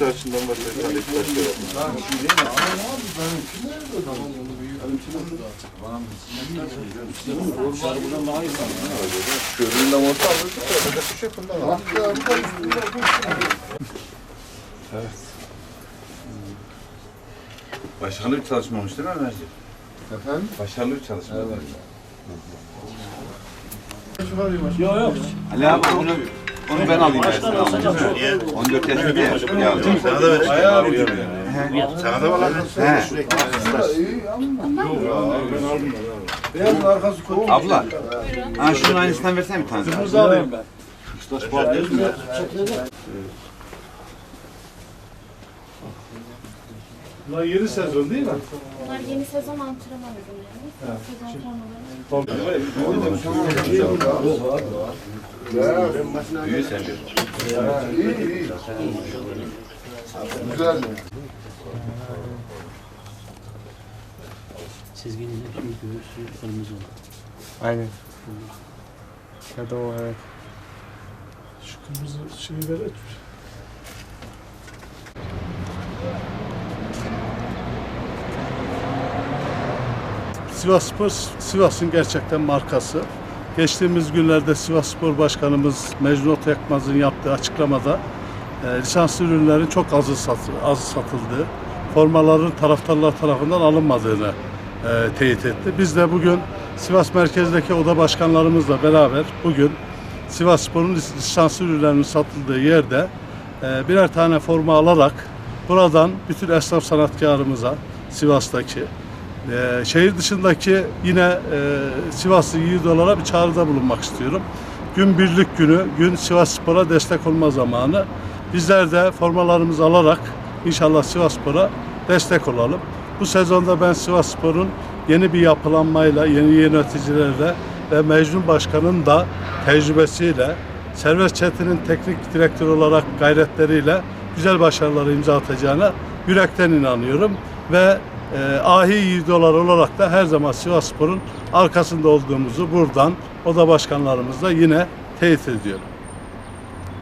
Beşiktaş'ından başka Beşiktaş yok. Köründen orta alırdık da öyle bir şey kullanalım. Başarılı bir çalışma olmuş değil mi Ömerciğim? Efendim? Başarılı bir çalışma. Yok yok. Ali abi onu, onu ben alayım. ben sana alayım. 14 yaşında ya. Ya sana da ver. Sana da var lan. He. Beyazın arkası koyu. Abla. Ha şunun aynısından versene bir tane. daha. Alayım ben. Bunlar yeni sezon değil mi? Bunlar yeni sezon antrenman ürünleri. Sezon formaları. Büyüğü sen bir. İyi iyi. Güzel. Çizginin hepsi göğüsü kırmızı olan. Aynen. Ya da o evet. Şu kırmızı şeyi ver. Sivas Spor, Sivas'ın gerçekten markası. Geçtiğimiz günlerde Sivas Spor Başkanımız Mecnun Yakmaz'ın yaptığı açıklamada e, lisanslı ürünlerin çok azı satı, az satıldığı, formaların taraftarlar tarafından alınmadığını e, teyit etti. Biz de bugün Sivas merkezdeki oda başkanlarımızla beraber bugün Sivas Spor'un lis- lisanslı ürünlerinin satıldığı yerde e, birer tane forma alarak buradan bütün esnaf sanatkarımıza Sivas'taki ee, şehir dışındaki yine e, Sivaslı yiğidolara bir çağrıda bulunmak istiyorum. Gün birlik günü, gün Sivas Spor'a destek olma zamanı. Bizler de formalarımızı alarak inşallah Sivas Spor'a destek olalım. Bu sezonda ben Sivas Spor'un yeni bir yapılanmayla, yeni yöneticilerle ve Mecnun Başkan'ın da tecrübesiyle, Servet Çetin'in teknik direktör olarak gayretleriyle güzel başarıları imza atacağına yürekten inanıyorum ve e, ahi yiğidolar olarak da her zaman Sivas Spor'un arkasında olduğumuzu buradan oda başkanlarımızla yine teyit ediyorum.